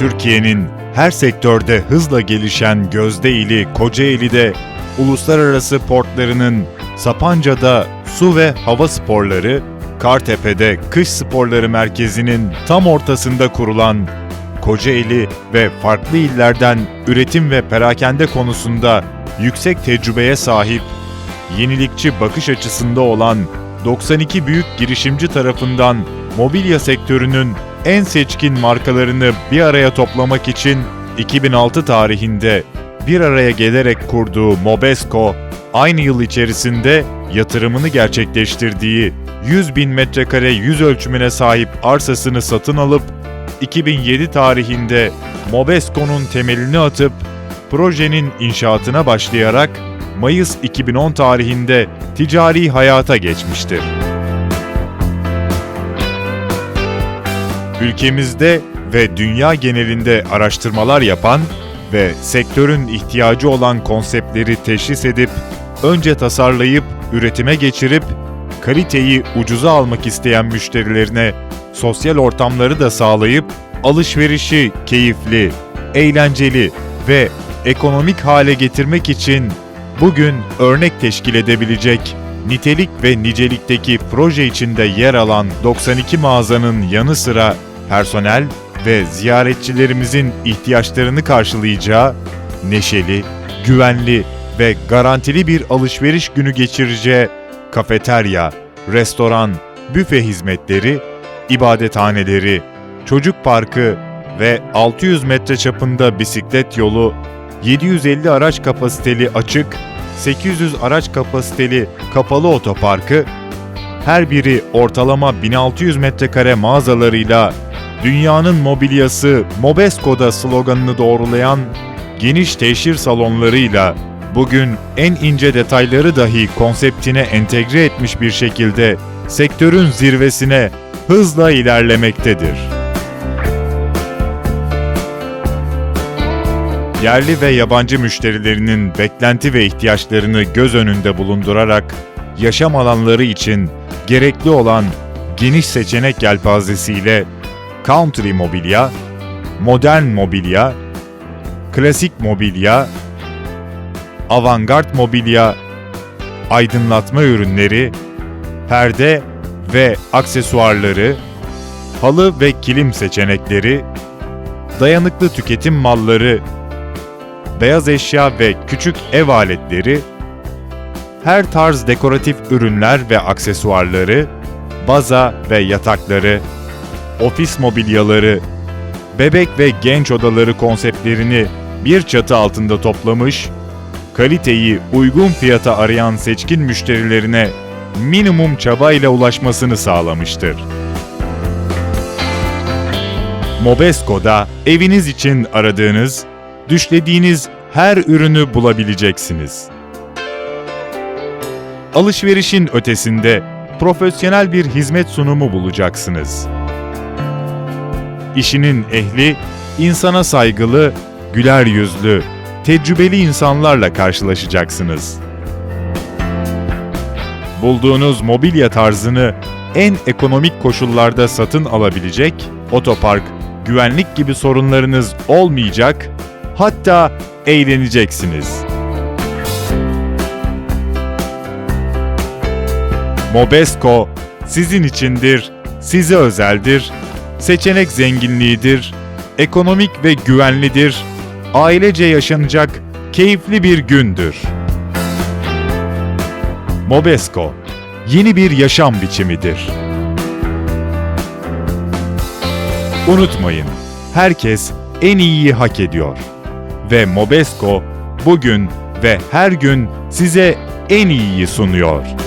Türkiye'nin her sektörde hızla gelişen Gözdeili, Kocaeli'de uluslararası portlarının Sapanca'da su ve hava sporları, Kartepe'de kış sporları merkezinin tam ortasında kurulan Kocaeli ve farklı illerden üretim ve perakende konusunda yüksek tecrübeye sahip, yenilikçi bakış açısında olan 92 büyük girişimci tarafından mobilya sektörünün en seçkin markalarını bir araya toplamak için 2006 tarihinde bir araya gelerek kurduğu Mobesco, aynı yıl içerisinde yatırımını gerçekleştirdiği 100 bin metrekare yüz ölçümüne sahip arsasını satın alıp 2007 tarihinde Mobesco'nun temelini atıp projenin inşaatına başlayarak Mayıs 2010 tarihinde ticari hayata geçmiştir. Ülkemizde ve dünya genelinde araştırmalar yapan ve sektörün ihtiyacı olan konseptleri teşhis edip önce tasarlayıp üretime geçirip kaliteyi ucuza almak isteyen müşterilerine sosyal ortamları da sağlayıp alışverişi keyifli, eğlenceli ve ekonomik hale getirmek için bugün örnek teşkil edebilecek nitelik ve nicelikteki proje içinde yer alan 92 mağazanın yanı sıra personel ve ziyaretçilerimizin ihtiyaçlarını karşılayacağı neşeli, güvenli ve garantili bir alışveriş günü geçireceği kafeterya, restoran, büfe hizmetleri, ibadethaneleri, çocuk parkı ve 600 metre çapında bisiklet yolu, 750 araç kapasiteli açık, 800 araç kapasiteli kapalı otoparkı, her biri ortalama 1600 metrekare mağazalarıyla dünyanın mobilyası Mobesco'da sloganını doğrulayan geniş teşhir salonlarıyla bugün en ince detayları dahi konseptine entegre etmiş bir şekilde sektörün zirvesine hızla ilerlemektedir. Yerli ve yabancı müşterilerinin beklenti ve ihtiyaçlarını göz önünde bulundurarak yaşam alanları için gerekli olan geniş seçenek yelpazesiyle country mobilya, modern mobilya, klasik mobilya, avantgard mobilya, aydınlatma ürünleri, perde ve aksesuarları, halı ve kilim seçenekleri, dayanıklı tüketim malları, beyaz eşya ve küçük ev aletleri, her tarz dekoratif ürünler ve aksesuarları, baza ve yatakları, ofis mobilyaları, bebek ve genç odaları konseptlerini bir çatı altında toplamış, kaliteyi uygun fiyata arayan seçkin müşterilerine minimum çabayla ulaşmasını sağlamıştır. Mobesco'da eviniz için aradığınız, düşlediğiniz her ürünü bulabileceksiniz. Alışverişin ötesinde profesyonel bir hizmet sunumu bulacaksınız. İşinin ehli, insana saygılı, güler yüzlü, tecrübeli insanlarla karşılaşacaksınız. Bulduğunuz mobilya tarzını en ekonomik koşullarda satın alabilecek, otopark, güvenlik gibi sorunlarınız olmayacak, hatta eğleneceksiniz. Mobesco sizin içindir, size özeldir, seçenek zenginliğidir, ekonomik ve güvenlidir, ailece yaşanacak keyifli bir gündür. Mobesco, yeni bir yaşam biçimidir. Unutmayın, herkes en iyiyi hak ediyor. Ve Mobesco bugün ve her gün size en iyiyi sunuyor.